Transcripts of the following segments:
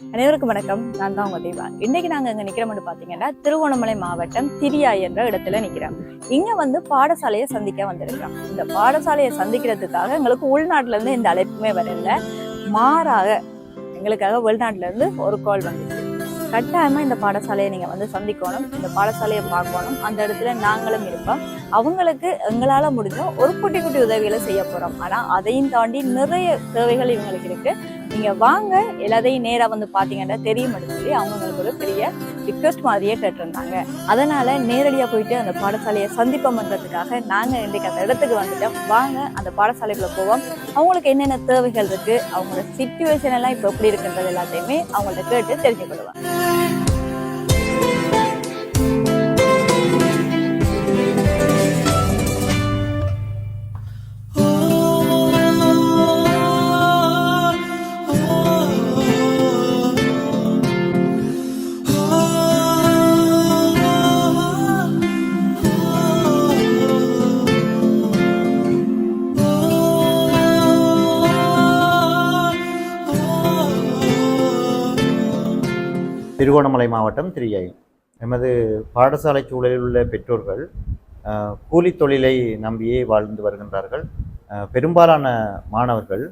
அனைவருக்கும் வணக்கம். நான் தான் உங்க தீபா இன்னைக்கு நாங்க இங்க நிக்கிறோம்னு பாத்தீங்கன்னா திருவண்ணாமலை மாவட்டம் திரியாய் என்ற இடத்துல நிக்கிறோம். இங்க வந்து பாடசாலையை சந்திக்க வந்திருக்கிறோம் இந்த பாடசாலையை சந்திக்கிறதுக்காக எங்களுக்கு உள்நாட்டுல இருந்து இந்த அழைப்புமே வரல. மாறாக எங்களுக்காக வெளிநாட்டுல இருந்து ஒரு கால் வந்துச்சு. கட்டாயமா இந்த பாடசாலையை நீங்க வந்து சந்திக்கணும். இந்த பாடசாலையை பார்க்கணும். அந்த இடத்துல நாங்களும் இருப்போம். அவங்களுக்கு எங்களால முடிஞ்ச ஒரு குட்டி குட்டி உதவிகளை செய்ய போறோம். ஆனா அதையும் தாண்டி நிறைய தேவைகள் இவங்களுக்கு இருக்கு. நீங்கள் வாங்க எல்லாத்தையும் நேராக வந்து பார்த்தீங்கன்னா தெரியும் சொல்லி அவங்க ஒரு பெரிய ரிக்வெஸ்ட் மாதிரியே கேட்டிருந்தாங்க. அதனால் நேரடியாக போயிட்டு அந்த பாடசாலையை சந்திப்பம் நாங்கள் நாங்க இன்றைக்கு அந்த இடத்துக்கு வந்துட்டோம். வாங்க அந்த பாடசாலைக்குள்ளே போவோம். அவங்களுக்கு என்னென்ன தேவைகள் இருக்குது அவங்களோட சுச்சுவேஷன் எல்லாம் இப்போ எப்படி இருக்குன்றது எல்லாத்தையுமே அவங்கள்ட்ட கேட்டு தெரிஞ்சுக்கொள்வாங்க திருகோணமலை மாவட்டம் திரியை எமது பாடசாலை சூழலில் உள்ள பெற்றோர்கள் கூலித் தொழிலை நம்பியே வாழ்ந்து வருகின்றார்கள். பெரும்பாலான மாணவர்கள்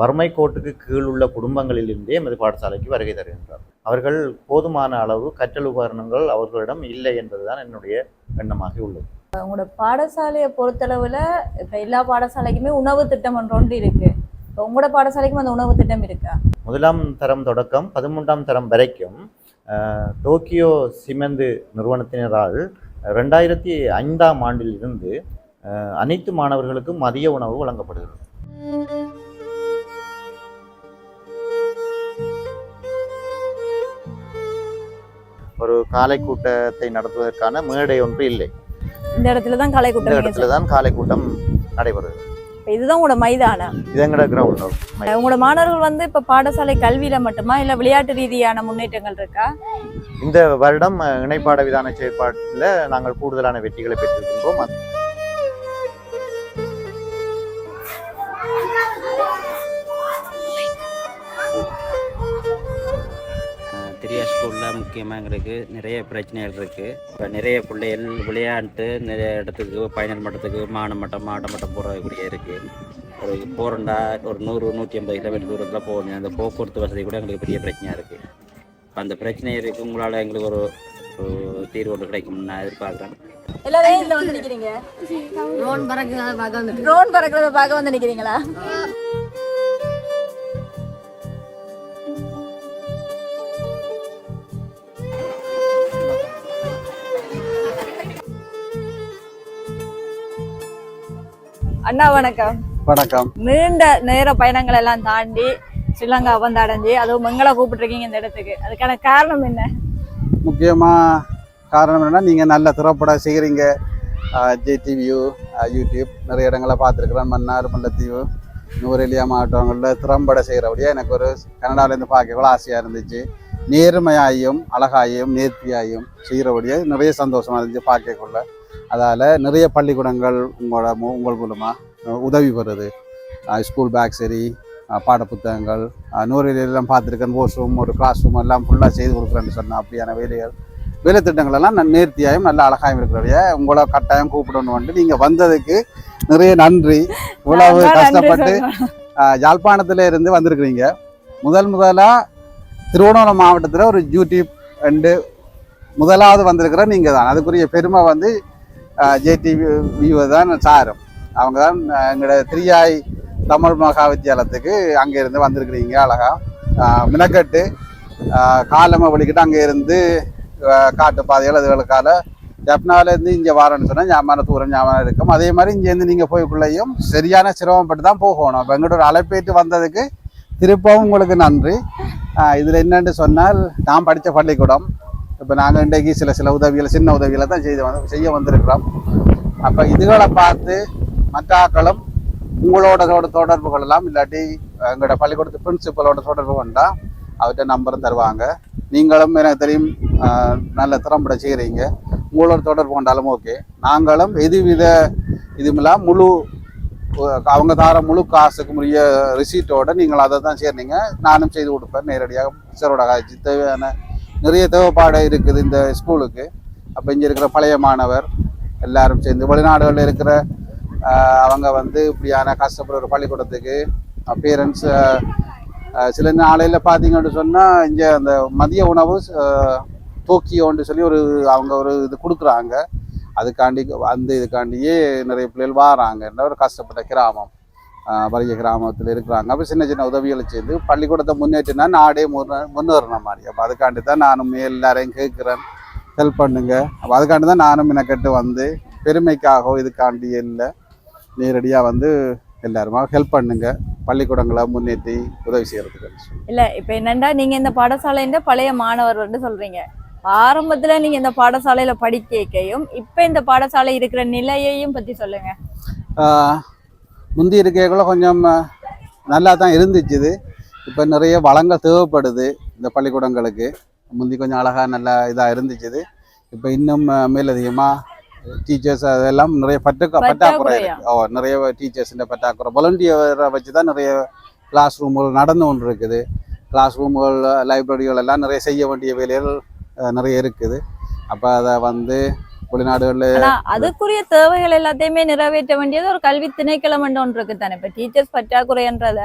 வறுமை கோட்டுக்கு கீழ் உள்ள குடும்பங்களிலிருந்தே எமது பாடசாலைக்கு வருகை தருகின்றார். அவர்கள் போதுமான அளவு கற்றல் உபகரணங்கள் அவர்களிடம் இல்லை என்பதுதான் என்னுடைய எண்ணமாக உள்ளது. உங்களோட பாடசாலையை பொறுத்தளவுல இப்ப எல்லா பாடசாலைக்குமே உணவு திட்டம் ஒன்று ஒன்று இருக்கு. இப்ப உங்களோட பாடசாலைக்கும் அந்த உணவு திட்டம் இருக்கா? முதலாம் தரம் தொடக்கம் பதிமூன்றாம் தரம் வரைக்கும் டோக்கியோ சிமெந்து நிறுவனத்தினரால் ரெண்டாயிரத்தி ஐந்தாம் ஆண்டில் இருந்து அனைத்து மாணவர்களுக்கும் மதிய உணவு வழங்கப்படுகிறது. ஒரு காலை கூட்டத்தை நடத்துவதற்கான மேடை ஒன்று இல்லை. இந்த இடத்துல தான் கலை இந்த கூட்டம் இடத்துல தான் காலை கூட்டம் நடைபெறுகிறது. இப்ப இதுதான் உங்களோட மைதானம். இது எங்கட கிரவுண்ட் உங்களோட மாணவர்கள் வந்து இப்ப பாடசாலை கல்வியில மட்டுமா இல்ல விளையாட்டு ரீதியான முன்னேற்றங்கள் இருக்கா? இந்த வருடம் இணைப்பாட விதான செயற்பாட்டில் நாங்கள் கூடுதலான வெற்றிகளை பெற்றிருக்கின்றோம். முக்கியமாக எங்களுக்கு நிறைய பிரச்சனைகள் இருக்குது இப்போ நிறைய பிள்ளைகள் விளையாண்டு நிறைய இடத்துக்கு பயணம் மட்டத்துக்கு மாவட்ட மட்டம் மாவட்ட மட்டம் போகிறக்கூடிய இருக்குது ஒரு போகிறண்டா ஒரு நூறு நூற்றி ஐம்பது கிலோமீட்டர் தூரத்தில் போகணும். அந்த போக்குவரத்து வசதி கூட எங்களுக்கு பெரிய பிரச்சனையாக இருக்குது அந்த பிரச்சனை இருக்குது உங்களால் எங்களுக்கு ஒரு தீர்வு ஒன்று கிடைக்கும்னு நான் எதிர்பார்க்குறேன். எல்லாரும் வந்து நிக்கிறீங்க? ட்ரோன் பறக்கிறத பார்க்க வந்துட்டு ட்ரோன் பறக்கிறத பார்க்க வந்து நிக்கிறீங்களா? அண்ணா வணக்கம். வணக்கம். நீண்ட நேர பயணங்கள் எல்லாம் தாண்டி ஸ்ரீலங்கா வந்து அடைஞ்சு அதுவும் எங்களை கூப்பிட்டுருக்கீங்க இந்த இடத்துக்கு. அதுக்கான காரணம் என்ன? முக்கியமாக காரணம் என்னன்னா நீங்கள் நல்ல திரைப்படம் செய்கிறீங்க ஜேடிவியூ யூடியூப் நிறைய இடங்களை பார்த்துருக்குறேன். மன்னார் முல்லைத்தீவு நூரெலியா மாவட்டங்களில் திறம்பட செய்கிறபடியே எனக்கு ஒரு கனடாவிலேருந்து பார்க்கக்குள்ள ஆசையாக இருந்துச்சு. நேர்மையாயும் அழகாயும் நேர்த்தியாயும் செய்கிறபடியே நிறைய சந்தோஷமாக இருந்துச்சு பார்க்கக்குள்ள. அதால் நிறைய பள்ளிக்கூடங்கள் உங்களோட உங்கள் மூலமாக உதவி பெறுது. ஸ்கூல் பேக் சரி அஹ் பாட புத்தகங்கள் நூறிலாம் பார்த்துருக்கேன் வாஷ் ரூம் ஒரு கிளாஸ் ரூம் எல்லாம் ஃபுல்லாக செய்து கொடுக்குறேன்னு சொன்னேன் அப்படியான வேலைகள் வேலை திட்டங்கள் எல்லாம் நான் நேர்த்தியாயும் நல்ல அழகாயும் இருக்கிறபடியே உங்களை கட்டாயம் கூப்பிடணும் வந்து நீங்கள் வந்ததுக்கு நிறைய நன்றி. இவ்வளவு கஷ்டப்பட்டு யாழ்ப்பாணத்துல இருந்து வந்திருக்கிறீங்க. முதல் முதலா திருவண்ணாமலை மாவட்டத்தில் ஒரு யூடியூப் ரெண்டு முதலாவது வந்திருக்கிற நீங்கள் தான் அதுக்குரிய பெருமை வந்து ஜேடிவி வியூ தான் சாரும். அவங்க தான் எங்களோட திரியாய் தமிழ் மகா வித்தியாலயத்துக்கு அங்கேருந்து வந்திருக்கிறீங்க அழகா. மினக்கட்டு காலமாக வலிக்கிட்டு அங்கேருந்து காட்டு பாதைகள் அதுகளுக்கால ஜப்னாவிலேருந்து இங்கே வரேன்னு சொன்னால் ஞாபகம் தூரம் ஞாபகம் இருக்கும். அதே மாதிரி இங்கேருந்து நீங்கள் போய்க்குள்ளேயும் சரியான சிரமப்பட்டு தான் போகணும். இப்போ எங்கள்கிட்ட அழைப்பேட்டு வந்ததுக்கு திருப்பவும் உங்களுக்கு நன்றி. இதில் என்னென்று சொன்னால் நான் படித்த பள்ளிக்கூடம். இப்போ நாங்கள் இன்றைக்கு சில சில உதவிகளை சின்ன உதவிகளை தான் செய்து வந்து செய்ய வந்திருக்கிறோம். அப்போ இதுகளை பார்த்து மற்ற ஆக்களும் உங்களோட தொடர்பு கொள்ளலாம். இல்லாட்டி எங்களோட பள்ளிக்கூடத்து பிரின்சிபலோட தொடர்பு கொண்டா அவர்கிட்ட நம்பரும் தருவாங்க. நீங்களும் எனக்கு தெரியும் நல்ல திறம்பட செய்கிறீங்க உங்களோட தொடர்பு கொண்டாலும் ஓகே நாங்களும் எதுவித இதுமெல்லாம் முழு அவங்க தார முழு காசுக்கு உரிய ரிசீட்டோட நீங்கள் அதை தான் சேர்னீங்க நானும் செய்து கொடுப்பேன். நேரடியாக சாரோட காய்ச்சி தேவையான நிறைய தேவைப்பாடு இருக்குது இந்த ஸ்கூலுக்கு. அப்போ இங்கே இருக்கிற பழைய மாணவர் எல்லாரும் சேர்ந்து வெளிநாடுகளில் இருக்கிற அவங்க வந்து இப்படியான கஷ்டப்படுற ஒரு பள்ளிக்கூடத்துக்கு பேரண்ட்ஸ் சில நாளையில் பார்த்தீங்கன்னு சொன்னால் இங்கே அந்த மதிய உணவு ஆஹ், டோக்கியோன்னு சொல்லி ஒரு அவங்க ஒரு இது கொடுக்குறாங்க. அதுக்காண்டி அந்த இதுக்காண்டியே நிறைய பிள்ளைகள் வாராங்கன்ற ஒரு கஷ்டப்பட்ட கிராமம். வறிய கிராமத்தில் இருக்கிறாங்க. அப்போ சின்ன சின்ன உதவிகளை செய்து பள்ளிக்கூடத்தை முன்னேற்றினா நாடே முன்ன முன்னேறின மாதிரி. அப்போ அதுக்காண்டி தான் நானும் எல்லாரையும் கேட்குறேன். ஹெல்ப் பண்ணுங்க. அப்போ அதுக்காண்டி தான் நானும் மெனக்கெட்டு வந்து பெருமைக்காகவோ இதுக்காண்டி இல்லை. நேரடியாக வந்து எல்லாருமா ஹெல்ப் பண்ணுங்க. பள்ளிக்கூடங்களை முன்னேற்றி உதவி செய்யறதுக்கு இல்ல இப்ப என்னண்டா நீங்க இந்த பாடசாலைன்ற பழைய மாணவர் வந்து சொல்றீங்க. ஆரம்பத்துல நீங்க இந்த பாடசாலையில படிக்கையும் இப்ப இந்த பாடசாலை இருக்கிற நிலையையும் பத்தி சொல்லுங்க. ஆஹ் முந்தி இருக்கைக்குள்ள கொஞ்சம் நல்லா தான் இருந்துச்சு இப்போ நிறைய வளங்கள் தேவைப்படுது இந்த பள்ளிக்கூடங்களுக்கு. முந்தி கொஞ்சம் அழகாக நல்லா இதாக இருந்துச்சு இப்போ இன்னும் மேலதிகமாக டீச்சர்ஸ் அதெல்லாம் நிறைய பற்று பற்றாக்குறை பற்றாக்குறையா? இருக்கு ஓ நிறைய டீச்சர்ஸிൻ്റെ பற்றாக்குறை. வாலண்டியரை வச்சு தான் நிறைய கிளாஸ் ரூம்கள் நடந்து கொண்டு இருக்குது கிளாஸ் ரூம்கள் லைப்ரரிகள் எல்லாம் நிறைய செய்ய வேண்டிய வேலைகள் நிறைய இருக்குது. அப்போ அதை வந்து வெளிநாடுகளில் அதுக்குரிய தேவைகள் எல்லாத்தையுமே நிறைவேற்ற வேண்டியது ஒரு கல்வி திணைக்களம் ஒன்று இருக்கு தானே. இப்ப டீச்சர்ஸ் பற்றாக்குறைன்றத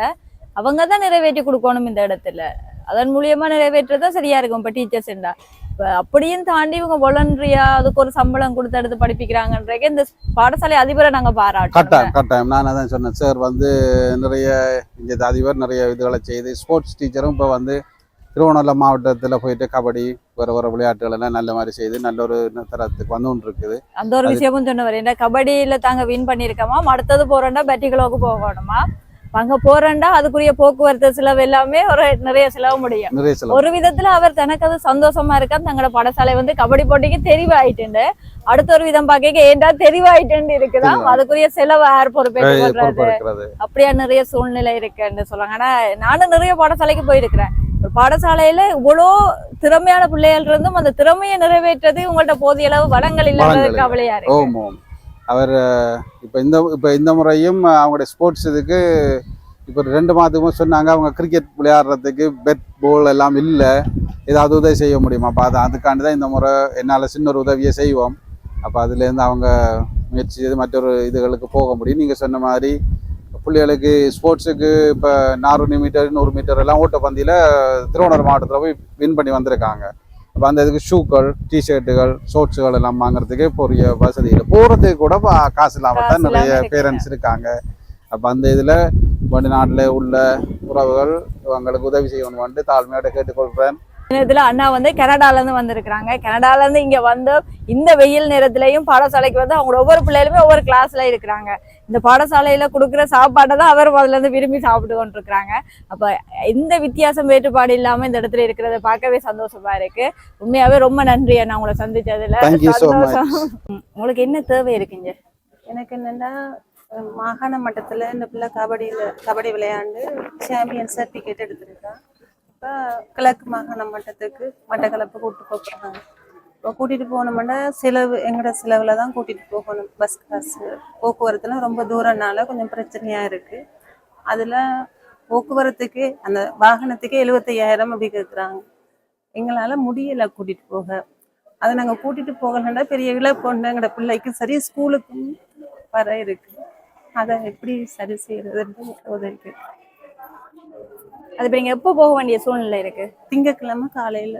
அவங்க தான் நிறைவேற்றி கொடுக்கணும் இந்த இடத்துல. அதன் மூலியமா நிறைவேற்றதா சரியா இருக்கும். இப்ப டீச்சர்ஸ் இப்ப அப்படியும் தாண்டி இவங்க வாலண்டரியா அதுக்கு ஒரு சம்பளம் கொடுத்து எடுத்து படிப்பிக்கிறாங்கன்றக்க இந்த பாடசாலை அதிபரை நாங்க பாராட்டோம் கட்டாயம் கட்டாயம். நான் அதான் சொன்னேன். சார் வந்து நிறைய இங்கே அதிபர் நிறைய இதுகளை செய்து ஸ்போர்ட்ஸ் டீச்சரும் இப்போ வந்து திருவண்ணாமலை மாவட்டத்தில் போயிட்டு கபடி வேறு வேறு விளையாட்டுகள் எல்லாம் நல்ல மாதிரி செய்து நல்ல ஒரு தரத்துக்கு வந்து கொண்டு இருக்குது அந்த ஒரு விஷயமும் சொன்னவர் என்ன கபடியில தாங்க வின் பண்ணிருக்கோமா அடுத்தது போறோம்னா பெட்டிகளோக்கு போகணுமா? அங்க போறேன்டா அதுக்குரிய போக்குவரத்து செலவு எல்லாமே ஒரு நிறைய செலவு முடியும். ஒரு விதத்துல அவர் தனக்கு அது சந்தோஷமா இருக்கா தங்களோட பாடசாலை வந்து கபடி போட்டிக்கு தெரிவாயிட்டு அடுத்த ஒரு விதம் பாக்க ஏன்டா தெரிவாயிட்டு. இருக்குதான். அதுக்குரிய செலவு யார் பொறுப்பேற்று அப்படியா நிறைய சூழ்நிலை இருக்குன்னு சொல்லுவாங்க. ஆனா நானும் நிறைய பாடசாலைக்கு போயிருக்கிறேன். ஒரு பாடசாலையில இவ்வளோ திறமையான பிள்ளைகள் இருந்தும் அந்த திறமையை நிறைவேற்றது உங்கள்ட்ட போதிய அளவு வளங்கள் இல்லாத கவலையா இருக்கு அவர் இப்போ இந்த இப்போ இந்த முறையும் அவங்களுடைய ஸ்போர்ட்ஸ் இதுக்கு இப்போ ரெண்டு மாதமும் சொன்னாங்க. அவங்க கிரிக்கெட் விளையாடுறதுக்கு பெட் பால் எல்லாம் இல்லை. ஏதாவது உதவி செய்ய முடியுமா? அப்போ அது அதுக்காண்டி தான் இந்த முறை என்னால் சின்ன ஒரு உதவியை செய்வோம். அப்போ அதுலேருந்து அவங்க முயற்சி செய்து மற்றொரு இதுகளுக்கு போக முடியும். நீங்கள் சொன்ன மாதிரி பிள்ளைகளுக்கு ஸ்போர்ட்ஸுக்கு இப்போ நானூறு மீட்டர் நூறு மீட்டர் எல்லாம் ஓட்டப்பந்தியில் திருவண்ணாமலை மாவட்டத்தில் போய் வின் பண்ணி வந்திருக்காங்க. அப்போ அந்த இதுக்கு ஷூக்கள் டிஷர்ட்டுகள் ஷோர்ட்ஸுகள் எல்லாம் வாங்குறதுக்கு பெரிய வசதி இல்லை. போகிறதுக்கு கூட காசு இல்லாமல் தான் நிறைய. பேரண்ட்ஸ் இருக்காங்க. அப்போ அந்த இதில் வெளிநாட்டில் உள்ள உறவுகள் அவங்களுக்கு உதவி செய்யணும்னு தாழ்மையோட கேட்டுக்கொள்கிறேன் இதுல அண்ணா வந்து கனடால இருந்து வந்திருக்கிறாங்க. கனடால இருந்து இங்க வந்து இந்த வெயில் நேரத்திலையும் பாடசாலைக்கு வந்து அவங்க ஒவ்வொரு பிள்ளைகளுமே ஒவ்வொரு கிளாஸ்ல இருக்கிறாங்க. இந்த பாடசாலையில கொடுக்குற சாப்பாட்டை தான் அவர் முதல்ல இருந்து விரும்பி சாப்பிட்டு கொண்டிருக்கிறாங்க. அப்ப எந்த வித்தியாசம் வேறுபாடு இல்லாம இந்த இடத்துல இருக்கிறத பார்க்கவே சந்தோஷமா இருக்கு. உண்மையாவே ரொம்ப நன்றி அண்ணா உங்களை சந்திச்சதுல. Thank you so சந்தோஷம். உங்களுக்கு என்ன தேவை இருக்குங்க? எனக்கு என்னன்னா மாகாண மட்டத்தில் இந்த பிள்ளை கபடியில் கபடி விளையாண்டு சாம்பியன் சர்டிஃபிகேட் எடுத்திருக்கான். இப்போ கிழக்கு மாகாண மட்டத்துக்கு மட்டக்களப்பு கூப்பிட்டு போகிறாங்க இப்போ கூட்டிகிட்டு போனோம்னா செலவு எங்களோட செலவில் தான் கூட்டிகிட்டு போகணும். பஸ் காசு போக்குவரத்துல ரொம்ப தூரம்னால கொஞ்சம் பிரச்சனையாக இருக்குது அதில் போக்குவரத்துக்கு அந்த வாகனத்துக்கே எழுபத்தையாயிரம் அப்படி கேட்குறாங்க எங்களால் முடியலை கூட்டிகிட்டு போக. அதை நாங்கள் கூட்டிகிட்டு போகலன்னா பெரிய இழப்பு ஒன்று எங்களோட பிள்ளைக்கும் சரி ஸ்கூலுக்கும் வர இருக்கு. அதை எப்படி சரி செய்யறதுன்னு உதவிக்கு அது இப்ப நீங்க எப்போ போக வேண்டிய சூழ்நிலை இருக்கு? திங்கக்கிழமை காலையில.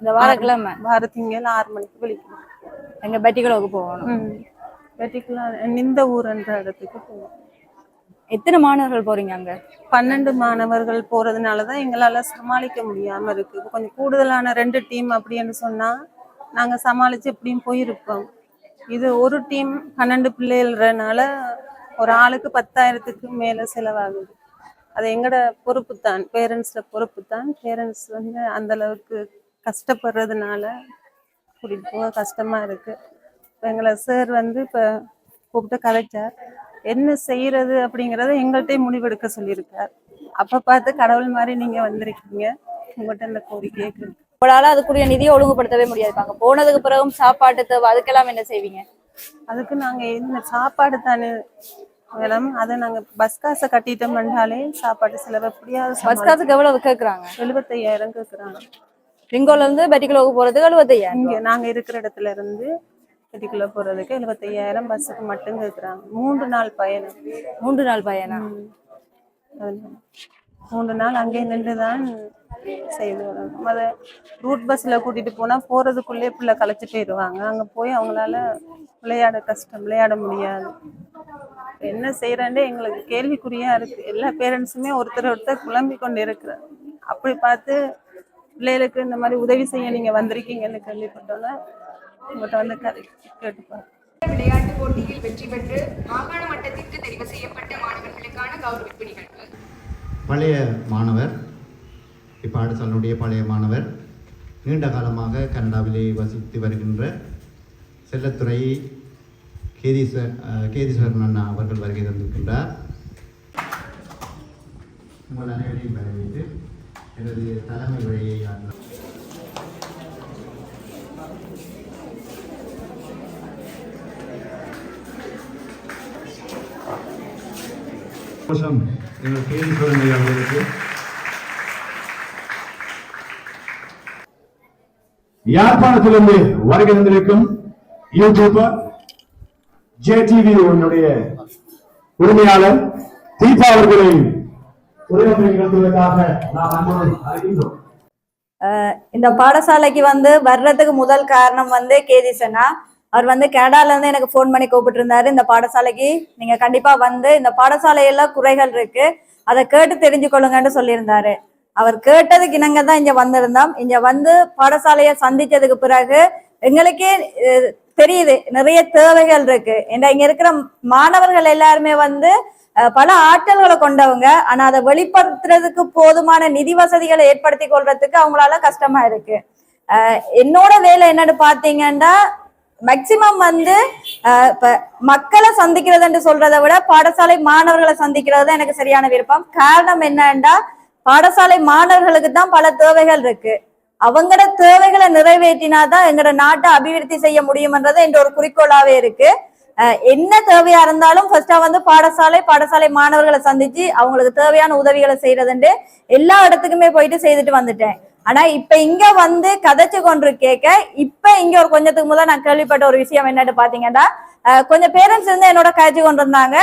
இந்த வாரக்கிழமை. வார திங்கள் ஆறு மணிக்கு விழிக்கணும். எங்க பெட்டிகளவுக்கு போகணும். ம். வெட்டிக்கலாம் நிந்த ஊர்ன்ற இடத்துக்கு போவோம் எத்தனை மாணவர்கள் போறீங்க அங்க? பன்னெண்டு மாணவர்கள் போறதுனால தான் எங்களால சமாளிக்க முடியாம இருக்கு. இப்ப கொஞ்சம் கூடுதலான ரெண்டு டீம் அப்படின்னு சொன்னா நாங்க சமாளிச்சு எப்படியும் போயிருப்போம். இது ஒரு டீம் பன்னெண்டு பிள்ளைகள்ன்றனால ஒரு ஆளுக்கு பத்தாயிரத்துக்கு மேல செலவாகுது. அது எங்களோட பொறுப்பு தான் பேரண்ட்ஸோட பொறுப்பு தான். பேரண்ட்ஸ் வந்து அந்த அளவுக்கு கஷ்டப்படுறதுனால கூட்டிட்டு போக கஷ்டமா இருக்கு. இப்ப எங்களை சார் வந்து இப்ப கூப்பிட்டு கதைச்சார் என்ன செய்யறது அப்படிங்கறத எங்கள்கிட்டயே முடிவெடுக்க சொல்லியிருக்கார். அப்ப பார்த்து கடவுள் மாதிரி நீங்க வந்திருக்கீங்க. உங்கள்கிட்ட இந்த கோரிக்கையை உங்களால அதுக்குரிய நிதியை ஒழுங்குபடுத்தவே முடியாது. இப்ப அங்க போனதுக்கு பிறகும் சாப்பாட்டு அதுக்கெல்லாம் என்ன செய்வீங்க? அதுக்கு நாங்க என்ன சாப்பாடு தானே மேடம் அதை நாங்க பஸ் காசை கட்டிட்டோம்னாலே சாப்பாட்டு செலவு எப்படியாவது பஸ் காசுக்கு எவ்வளவு கேக்குறாங்க? எழுபத்தையாயிரம் கேக்குறாங்க. ரிங்கோல இருந்து பெட்டிக்குளோக்கு போறதுக்கு எழுபத்தையாயிரம். இங்க நாங்க இருக்கிற இடத்துல இருந்து பெட்டிக்குள்ள போறதுக்கு எழுபத்தையாயிரம் பஸ்ஸுக்கு மட்டும் கேக்குறாங்க. மூன்று நாள் பயணம். மூன்று நாள் பயணம். மூன்று நாள் அங்கே நின்று தான் செய்து வரணும் அதை ரூட் பஸ்ல கூட்டிட்டு போனா போறதுக்குள்ளே பிள்ளை களைச்சு போயிடுவாங்க அங்க போய் அவங்களால விளையாட கஷ்டம் விளையாட முடியாது. என்ன செய்யறேன்டே எங்களுக்கு கேள்விக்குறியா இருக்கு. எல்லா பேரண்ட்ஸுமே ஒருத்தர் ஒருத்தர் குழம்பி கொண்டு இருக்கிறாங்க. அப்படி பார்த்து பிள்ளைகளுக்கு இந்த மாதிரி உதவி செய்ய நீங்க வந்திருக்கீங்கன்னு கேள்விப்பட்டோன்னே உங்கள்கிட்ட வந்து கதை கேட்டுப்பாரு விளையாட்டுப் போட்டியில் வெற்றி பெற்று மாகாண மட்டத்திற்கு தெரிவு செய்யப்பட்ட மாணவர்களுக்கான கௌரவிப்பு நிகழ்வு பழைய மாணவர் இப்பாடசாலனுடைய பழைய மாணவர் நீண்ட காலமாக கனடாவிலே வசித்து வருகின்ற செல்லத்துறை கேதீஸ்வர் கேதீஸ்வரன் அண்ணா அவர்கள் வருகை தந்திருக்கின்றார். உங்கள் அனைவரையும் வரவேற்று எனது தலைமை வழியை அண்ணா எங்கள் கேள்வி அவர்களுக்கு யாழ்ப்பாணத்திலிருந்து வருகை தந்திருக்கும் யூடியூபர் ஜேடிவி உன்னுடைய உரிமையாளர் தீபா அவர்களை நாம் இந்த பாடசாலைக்கு வந்து வர்றதுக்கு முதல் காரணம் வந்து கேதிசனா அவர் வந்து கனடால இருந்து எனக்கு ஃபோன் பண்ணி கூப்பிட்டு இருந்தாரு இந்த பாடசாலைக்கு நீங்க கண்டிப்பா வந்து இந்த பாடசாலையில குறைகள் இருக்கு. அதை கேட்டு தெரிஞ்சுக்கொள்ளுங்கன்னு சொல்லியிருந்தாரு. அவர் கேட்டதுக்கு இணங்க தான் இங்க வந்திருந்தோம். இங்க வந்து பாடசாலையை சந்திச்சதுக்கு பிறகு எங்களுக்கே தெரியுது நிறைய தேவைகள் இருக்கு. ஏன்னா இங்க இருக்கிற மாணவர்கள் எல்லாருமே வந்து பல ஆற்றல்களை கொண்டவங்க. ஆனா அதை வெளிப்படுத்துறதுக்கு போதுமான நிதி வசதிகளை ஏற்படுத்தி கொள்றதுக்கு அவங்களால கஷ்டமா இருக்கு. என்னோட வேலை என்னன்னு பாத்தீங்கன்னா மேக்சிமம் வந்து இப்ப மக்களை சந்திக்கிறதுன்னு சொல்றதை விட பாடசாலை மாணவர்களை சந்திக்கிறது தான் எனக்கு சரியான விருப்பம். காரணம் என்னன்னா பாடசாலை மாணவர்களுக்கு தான் பல தேவைகள் இருக்கு. அவங்களோட தேவைகளை நிறைவேற்றினாதான் எங்களோட நாட்டை அபிவிருத்தி செய்ய முடியும்ன்றது என்ற ஒரு குறிக்கோளாவே இருக்கு. என்ன தேவையா இருந்தாலும் ஃபர்ஸ்டா வந்து பாடசாலை பாடசாலை மாணவர்களை சந்திச்சு அவங்களுக்கு தேவையான உதவிகளை செய்யறதுண்டு எல்லா இடத்துக்குமே போயிட்டு செய்துட்டு வந்துட்டேன். ஆனா இப்ப இங்க வந்து கதைச்சு கொண்டு கேட்க இப்ப இங்க ஒரு கொஞ்சத்துக்கு முதல் நான் கேள்விப்பட்ட ஒரு விஷயம் என்னன்னு பாத்தீங்கன்னா கொஞ்சம் பேரண்ட்ஸ் வந்து என்னோட கதைச்சு கொண்டு இருந்தாங்க.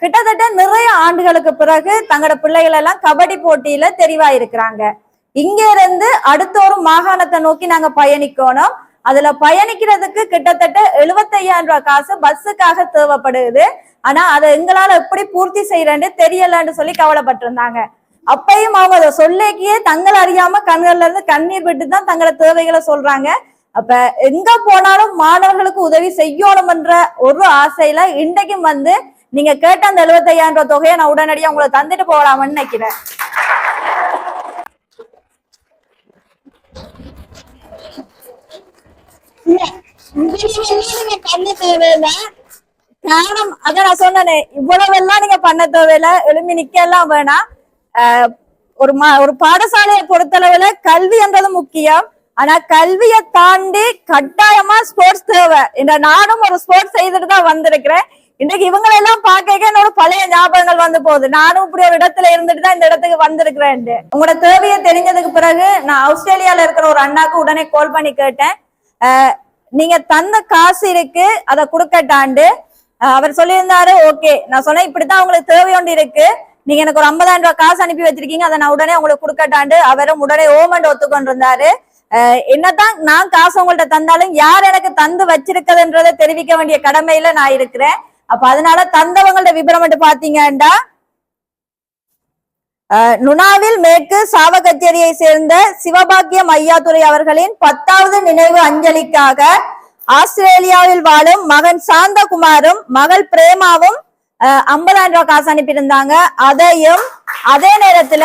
கிட்டத்தட்ட நிறைய ஆண்டுகளுக்கு பிறகு தங்களோட பிள்ளைகள் எல்லாம் கபடி போட்டியில தெரிவா இருக்கிறாங்க. இங்க இருந்து அடுத்த ஒரு மாகாணத்தை நோக்கி நாங்க பயணிக்கணும். அதுல பயணிக்கிறதுக்கு கிட்டத்தட்ட எழுபத்தையாயிரம் ரூபாய் காசு பஸ்ஸுக்காக தேவைப்படுது. ஆனா அதை எங்களால எப்படி பூர்த்தி செய்யறேன்னு தெரியலன்னு சொல்லி கவலைப்பட்டிருந்தாங்க. அப்பையும் அவங்க அதை சொல்லிக்கியே தங்களை அறியாம கண்கள்ல இருந்து கண்ணீர் விட்டு தான் தங்களோட தேவைகளை சொல்றாங்க. அப்ப எங்க போனாலும் மாணவர்களுக்கு உதவி செய்யணும்ன்ற ஒரு ஆசையில இன்றைக்கும் வந்து நீங்க கேட்ட அந்த எழுபத்தையாயிரம் ரூபாய் தொகையை நான் உடனடியா உங்களை தந்துட்டு போகலாம்னு நினைக்கிறேன். காரணம் அதான் நான் சொன்னேனே இவ்வளவு எல்லாம் நீங்க பண்ண தேவையில்ல. எழும்பி நிக்க எல்லாம் வேணாம். ஆஹ் ஒரு மா ஒரு பாடசாலையை பொறுத்தளவுல கல்வின்றது முக்கியம். ஆனா கல்வியை தாண்டி கட்டாயமா ஸ்போர்ட்ஸ் தேவை. இந்த நானும் ஒரு ஸ்போர்ட்ஸ் செய்துட்டு தான் வந்திருக்கிறேன். இன்னைக்கு இவங்களை எல்லாம் பார்க்க என்னோட பழைய ஞாபகங்கள் வந்து போகுது. நானும் இப்படி ஒரு இடத்துல இருந்துட்டு தான் இந்த இடத்துக்கு வந்திருக்கிறேன் உங்களோட தேவையை தெரிஞ்சதுக்கு பிறகு நான் ஆஸ்திரேலியால இருக்கிற ஒரு அண்ணாக்கு உடனே கால் பண்ணி கேட்டேன். நீங்க தந்த காசு இருக்கு அதை கொடுக்கட்டாண்டு. அவர் சொல்லியிருந்தாரு ஓகே நான் சொன்னேன் இப்படித்தான் உங்களுக்கு தேவை ஒன்று இருக்கு. நீங்க எனக்கு ஒரு ஐம்பதாயிரம் ரூபாய் காசு அனுப்பி வச்சிருக்கீங்க அதை நான் உடனே உங்களுக்கு கொடுக்கட்டாண்டு. அவரும் உடனே ஓமெண்ட் ஒத்துக்கொண்டிருந்தாரு. என்னதான் நான் காசு உங்கள்ட்ட தந்தாலும் யார் எனக்கு தந்து வச்சிருக்கதுன்றதை தெரிவிக்க வேண்டிய கடமையில நான் இருக்கிறேன். அப்ப அதனால தந்தவங்களோட விபரம் மட்டும் பாத்தீங்கன்னா ஆஹ் நுணாவில் மேற்கு சாவகச்சேரியை சேர்ந்த சிவபாக்கியம் ஐயாதுரை அவர்களின் பத்தாவது நினைவு அஞ்சலிக்காக ஆஸ்திரேலியாவில் வாழும் மகன் சாந்தகுமாரும் மகள் பிரேமாவும் ஐம்பதாயிரம் ரூபாய் காசு அனுப்பியிருந்தாங்க. அதையும் அதே நேரத்துல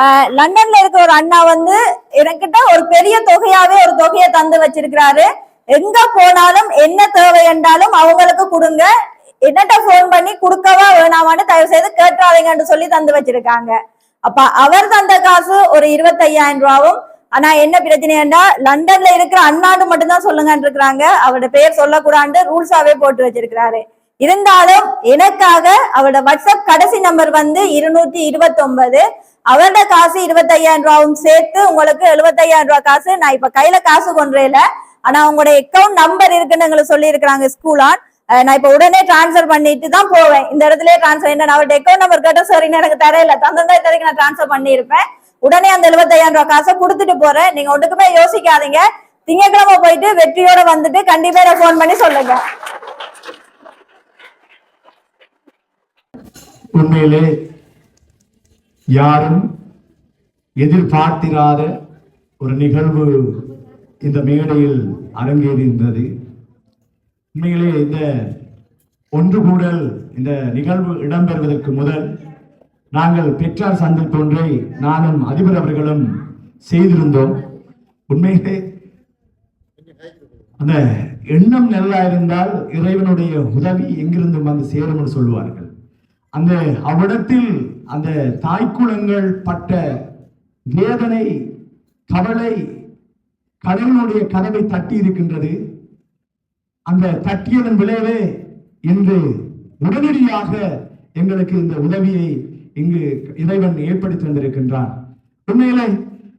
ஆஹ் லண்டன்ல இருக்க ஒரு அண்ணா வந்து எனக்கிட்ட ஒரு பெரிய தொகையாவே ஒரு தொகையை தந்து வச்சிருக்கிறாரு. எங்க போனாலும் என்ன தேவை என்றாலும் அவங்களுக்கு கொடுங்க. என்னட்ட ஃபோன் பண்ணி கொடுக்கவா வேணாமான்னு தயவு செய்து கேட்டுறாதீங்கன்னு சொல்லி தந்து வச்சிருக்காங்க. அப்ப அவர் தந்த காசு ஒரு இருபத்தையாயிரம் ரூபாவும் ஆனா என்ன பிரச்சனைன்னா லண்டன்ல இருக்கிற அண்ணாண்டு மட்டும்தான் சொல்லுங்கன்னு இருக்கிறாங்க. அவரோட பெயர் சொல்லக்கூடாது ரூல்ஸாவே போட்டு வச்சிருக்கிறாரு. இருந்தாலும் எனக்காக அவரோட வாட்ஸ்அப் கடைசி நம்பர் வந்து இருநூத்தி இருபத்தி ஒன்பது அவரோட காசு இருபத்தையாயிரம் ரூபாவும் சேர்த்து உங்களுக்கு எழுபத்தையாயிரம் ரூபாய் காசு நான் இப்ப கையில காசு கொன்றேல ஆனா உங்களுடைய அக்கௌண்ட் நம்பர் இருக்குன்னு எங்களுக்கு சொல்லி இருக்கிறாங்க ஸ்கூலான் நான் இப்ப உடனே டிரான்ஸ்ஃபர் பண்ணிட்டு தான் போவேன். இந்த இடத்துல டிரான்ஸ்ஃபர் என்ன அவரோட அக்கௌண்ட் நம்பர் கேட்ட சரி எனக்கு தரையில தந்தா தரைக்கு நான் டிரான்ஸ்ஃபர் பண்ணியிருப்பேன். உடனே அந்த எழுபத்தையாயிரம் ரூபாய் காசை கொடுத்துட்டு போறேன். நீங்க ஒட்டுக்குமே யோசிக்காதீங்க. திங்கட்கிழமை போயிட்டு வெற்றியோட வந்துட்டு கண்டிப்பா எனக்கு ஃபோன் பண்ணி சொல்லுங்க. உண்மையிலே யாரும் எதிர்பார்த்திராத ஒரு நிகழ்வு இந்த மேடையில் அரங்கேறியிருந்தது. உண்மையிலே இந்த ஒன்று கூடல் இந்த நிகழ்வு இடம்பெறுவதற்கு முதல் நாங்கள் பெற்றார் சந்திப்பு ஒன்றை நானும் அதிபர் அவர்களும் செய்திருந்தோம். உண்மையிலே அந்த எண்ணம் நல்லா இருந்தால் இறைவனுடைய உதவி எங்கிருந்து வந்து சேரும்னு சொல்லுவார்கள். அந்த அவ்விடத்தில் அந்த தாய்க்குளங்கள் பட்ட வேதனை கவலை கடவுளுடைய கதவை தட்டி இருக்கின்றது. அந்த தட்டியதன் விளைவே என்று உடனடியாக எங்களுக்கு இந்த உதவியை இங்கு இறைவன் ஏற்படுத்தி வந்திருக்கின்றான் உண்மையிலே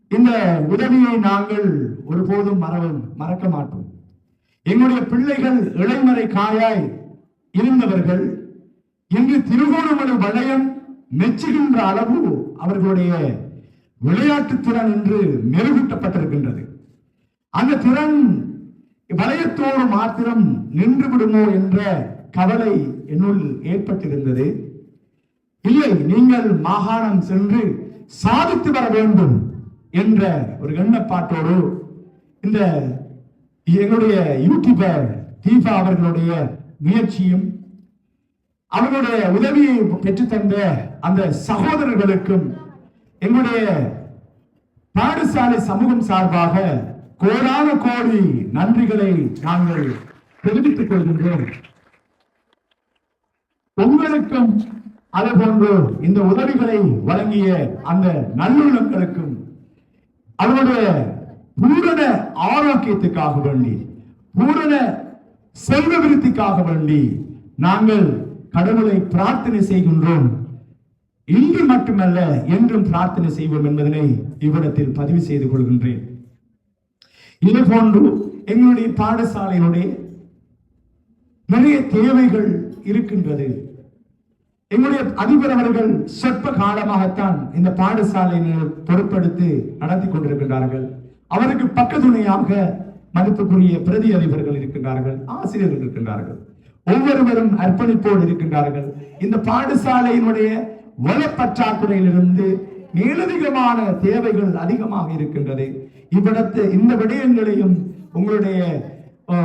இந்த உதவியை நாங்கள் ஒருபோதும் மறவும் மறக்க மாட்டோம். எங்களுடைய பிள்ளைகள் இளைமறை காயாய் இருந்தவர்கள் இன்று திருகோணமலை வளையம் மெச்சுகின்ற அளவு அவர்களுடைய விளையாட்டு திறன் என்று மெருகூட்டப்பட்டிருக்கின்றது. அந்த திறன் வளையத்தோடு மாத்திரம் நின்று விடுமோ என்ற கவலை என்னுள் ஏற்பட்டிருந்தது. இல்லை நீங்கள் மாகாணம் சென்று சாதித்து வர வேண்டும் என்ற ஒரு எண்ணப்பாட்டோடு இந்த எங்களுடைய யூடியூபர் தீபா அவர்களுடைய முயற்சியும் அவர்களுடைய உதவியை பெற்றுத்தந்த அந்த சகோதரர்களுக்கும் எங்களுடைய பாடசாலை சமூகம் சார்பாக கோடான கோடி நன்றிகளை நாங்கள் தெரிவித்துக் கொள்கின்றோம். உங்களுக்கும் அதுபோன்று இந்த உதவிகளை வழங்கிய அந்த நல்லுள்ளங்களுக்கும் அவருடைய பூரண ஆரோக்கியத்துக்காக வேண்டி பூரண செல்வ விருத்திக்காக வேண்டி நாங்கள் கடவுளை பிரார்த்தனை செய்கின்றோம். இன்று மட்டுமல்ல என்றும் பிரார்த்தனை செய்வோம் என்பதனை இவ்விடத்தில் பதிவு செய்து கொள்கின்றேன். இது போன்று எங்களுடைய பாடசாலையினுடைய நிறைய தேவைகள் இருக்கின்றது. எங்களுடைய அதிபர் அவர்கள் சொற்ப காலமாகத்தான் இந்த பாடசாலையினர் பொருட்படுத்தி நடத்தி கொண்டிருக்கின்றார்கள். அவருக்கு பக்கத்துணையாக மதிப்புக்குரிய பிரதி அதிபர்கள் இருக்கின்றார்கள் ஆசிரியர்கள் இருக்கின்றார்கள். ஒவ்வொருவரும் அர்ப்பணிப்போடு இருக்கின்றார்கள். இந்த பாடசாலையினுடைய வளப்பற்றாக்குறையிலிருந்து மேலதிகமான தேவைகள் அதிகமாக இருக்கின்றது. இவ்விடத்து இந்த விடயங்களையும் உங்களுடைய ஓ,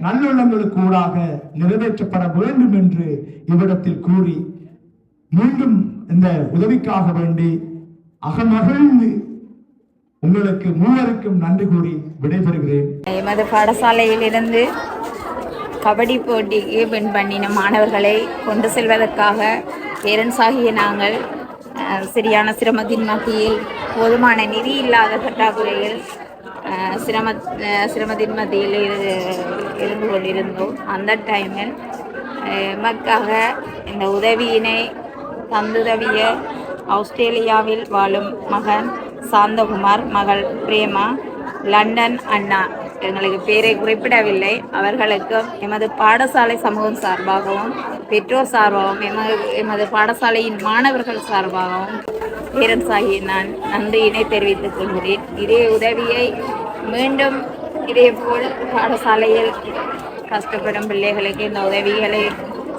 நல்லுள்ளங்களுக்கு ஊடாக நிறைவேற்றப்பட வேண்டும் என்று இவ்விடத்தில் கூறி மீண்டும் இந்த உதவிக்காக வேண்டி அகமகிழ்ந்து உங்களுக்கு மூவருக்கும் நன்றி கூறி விடைபெறுகிறேன். எமது பாடசாலையிலிருந்து கபடி போட்டிக்கு வின் பண்ணின மாணவர்களை கொண்டு செல்வதற்காக பேரண்ட்ஸ் ஆகிய நாங்கள் சரியான சிரமத்தின் மத்தியில் போதுமான நிதி இல்லாத பற்றாக்குறையில் சிரம சிரமத்தின் மத்தியில் இரு- இருந்து கொண்டிருந்தோம். அந்த டைமில் எமக்காக இந்த உதவியினை தந்துதவிய ஆஸ்திரேலியாவில் வாழும் மகன் சாந்தகுமார் மகள் பிரேமா லண்டன் அண்ணா. எங்களுக்கு பேரை குறிப்பிடவில்லை. அவர்களுக்கும் எமது பாடசாலை சமூகம் சார்பாகவும் பெற்றோர் சார்பாகவும் எமது எமது பாடசாலையின் மாணவர்கள் சார்பாகவும் பேரன்ஸ் ஆகிய நான் நன்றியினை தெரிவித்துக் கொள்கிறேன். இதே உதவியை மீண்டும் இதேபோல் பாடசாலையில் கஷ்டப்படும் பிள்ளைகளுக்கு இந்த உதவிகளை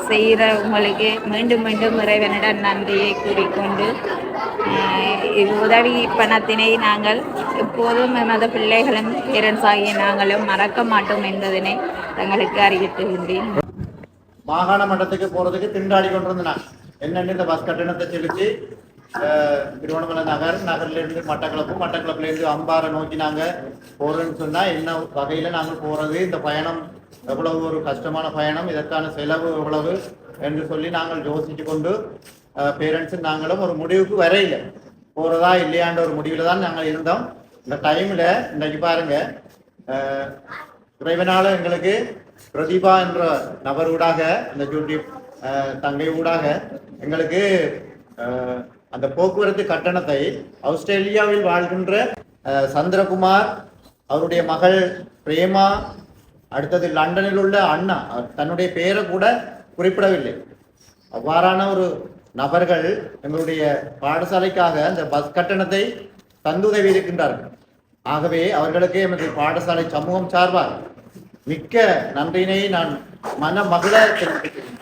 செய்கிற உங்களுக்கு மீண்டும் மீண்டும் இறைவனிடம் நன்றியை கூறிக்கொண்டு இது உதவி பணத்தினை நாங்கள் எப்போதும் எமது பிள்ளைகளும் பேரன்ஸ் ஆகிய நாங்களும் மறக்க மாட்டோம் என்பதனை தங்களுக்கு அறிவித்துகின்றேன் மாகாண மட்டத்துக்கு போறதுக்கு திண்டாடி கொண்டு இருந்தேன் என்னன்னு இந்த பஸ் கட்டணத்தை செலுத்தி திருவண்ணாமலை நகர் நகர்ல இருந்து மட்டக்களப்பு மட்டக்களப்புல இருந்து அம்பாறை நோக்கி நாங்க போறோம்னு சொன்னா என்ன வகையில நாங்கள் போறது இந்த பயணம் எவ்வளவு ஒரு கஷ்டமான பயணம் இதற்கான செலவு எவ்வளவு என்று சொல்லி நாங்கள் யோசிச்சு கொண்டு பேரண்ட்ஸும் நாங்களும் ஒரு முடிவுக்கு வரையில போறதா இல்லையான்ற ஒரு முடிவில் தான் நாங்கள் இருந்தோம். இந்த டைம்ல இன்னைக்கு பாருங்க அஹ், இறைவனால எங்களுக்கு பிரதீபா என்ற நபர் ஊடாக அந்த யூடியூப் அஹ், தங்கை ஊடாக எங்களுக்கு அஹ், அந்த போக்குவரத்து கட்டணத்தை ஆஸ்திரேலியாவில் வாழ்கின்ற அஹ், சந்திரகுமார் அவருடைய மகள் பிரேமா அடுத்தது லண்டனில் உள்ள அண்ணா தன்னுடைய பெயரை கூட குறிப்பிடவில்லை. அவ்வாறான ஒரு நபர்கள் எங்களுடைய பாடசாலைக்காக அந்த பஸ் கட்டணத்தை தந்துதவி இருக்கின்றார்கள் ஆகவே அவர்களுக்கு எமது பாடசாலை சமூகம் சார்பாக மிக்க நன்றியினை நான் மன மகிழ தெரிவித்துக்கிறேன்